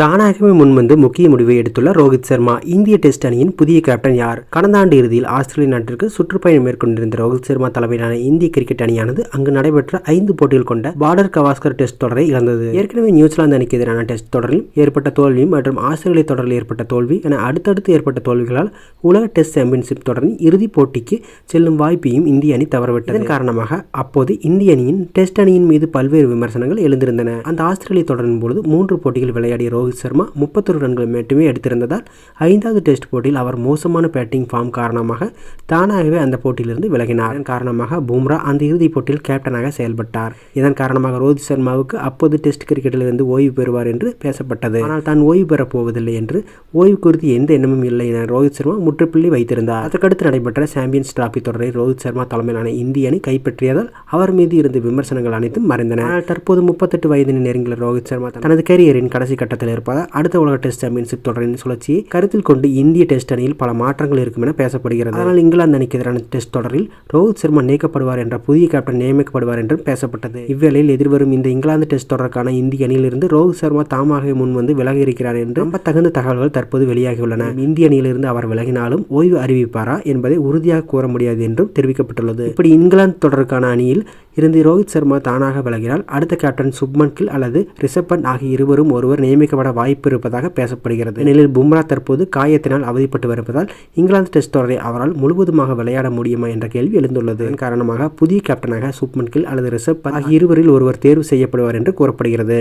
தானாகவே முன்வந்து முக்கிய முடிவை எடுத்துள்ள ரோஹித் சர்மா. இந்திய டெஸ்ட் அணியின் புதிய கேப்டன் யார்? கடந்த ஆண்டு இறுதியில் ஆஸ்திரேலிய நாட்டிற்கு சுற்றுப்பயணம் மேற்கொண்டிருந்த ரோஹித் சர்மா தலைமையிலான இந்திய கிரிக்கெட் அணியானது அங்கு நடைபெற்ற ஐந்து போட்டிகள் கொண்ட பார்டர் கவாஸ்கர் டெஸ்ட் தொடரை இழந்தது. ஏற்கனவே நியூசிலாந்து அணிக்கு எதிரான டெஸ்ட் தொடரில் ஏற்பட்ட தோல்வி மற்றும் ஆஸ்திரேலிய தொடரில் ஏற்பட்ட தோல்வி என அடுத்தடுத்து ஏற்பட்ட தோல்விகளால் உலக டெஸ்ட் சாம்பியன்ஷிப் தொடரின் இறுதிப் போட்டிக்கு செல்லும் வாய்ப்பையும் இந்திய அணி தவறவிட்டதன் காரணமாக அப்போது இந்திய அணியின் டெஸ்ட் அணியின் மீது பல்வேறு விமர்சனங்கள் எழுந்திருந்தன. அந்த ஆஸ்திரேலிய தொடரின் பொழுது மூன்று போட்டிகள் விளையாடிய ரோஹித் சர்மா முப்பத்தொரு ரன்கள் மட்டுமே எடுத்திருந்ததால் ஐந்தாவது டெஸ்ட் போட்டியில் அவர் மோசமான பேட்டிங் ஃபார்ம் காரணமாக தானாகவே அந்த போட்டியிலிருந்து விலகினார். இதன் காரணமாக பும்ரா அந்த இறுதிப் போட்டியில் கேப்டனாக செயல்பட்டார். இதன் காரணமாக ரோஹித் சர்மாவுக்கு அப்போது டெஸ்ட் கிரிக்கெட்டில் இருந்து ஓய்வு பெறுவார் என்று பேசப்பட்டது. ஆனால் தான் ஓய்வு பெறப் போவதில்லை என்று ஓய்வு குறித்து எந்த எண்ணமும் இல்லை என ரோஹித் சர்மா முற்றுப்புள்ளி வைத்திருந்தார். அதற்கடுத்து நடைபெற்ற சாம்பியன்ஸ் டிராபி தொடரை ரோஹித் சர்மா தலைமையிலான இந்திய அணி கைப்பற்றியதால் அவர் மீது இருந்த விமர்சனங்கள் அனைத்தும் மறைந்தன. ஆனால் தற்போது முப்பத்தெட்டு வயதினை நெருங்கிய ரோஹித் சர்மா தனது கேரியரின் கடைசி கட்டத்தில் இருப்பதால் அடுத்த உலக டெஸ்ட் சாம்பியன்ஷிப் தொடரின் சுழற்சியை கருத்தில் கொண்டு இந்திய டெஸ்ட் அணியில் பல மாற்றங்கள் இருக்கும் என பேசப்படுகிறது. ஆனால் இங்கிலாந்து அணிக்கு எதிரான டெஸ்ட் தொடரில் ரோஹித் சர்மா நீக்கப்படுவார் என்ற புதிய கேப்டன் நியமிக்கப்படுவார் என்றும் பேசப்பட்டது. இவ்வேளையில் எதிர்வரும் இந்த இங்கிலாந்து டெஸ்ட் தொடருக்கான இந்திய அணியிலிருந்து ரோஹித் சர்மா தாமாகவே முன்வந்து விலகி இருக்கிறார் என்று நம்ப தகுந்த தகவல்கள் தற்போது வெளியாகியுள்ளன. இந்திய அணியிலிருந்து அவர் விலகினாலும் ஓய்வு அறிவிப்பாரா என்பதை உறுதியாக கூற முடியாது என்றும் தெரிவிக்கப்பட்டுள்ளது. இப்படி இங்கிலாந்து தொடருக்கான அணியில் இருந்து ரோஹித் சர்மா தானாக விலகினால் அடுத்த கேப்டன் சுப்மன் கில் அல்லது ரிஷப் பண்ட் ஆகிய இருவரும் ஒருவர் நியமிக்கப்பட வாய்ப்பு இருப்பதாக பேசப்படுகிறது. நிலையில் பும்ரா தற்போது காயத்தினால் அவதிப்பட்டு வருவதால் இங்கிலாந்து டெஸ்ட் தொடரை அவரால் முழுவதுமாக விளையாட முடியுமா என்ற கேள்வி எழுந்துள்ளது. காரணமாக புதிய கேப்டனாக சுப்மன் கில் அல்லது ரிஷப் பண்ட் ஆகிய இருவரில் ஒருவர் தேர்வு செய்யப்படுவார் என்று கூறப்படுகிறது.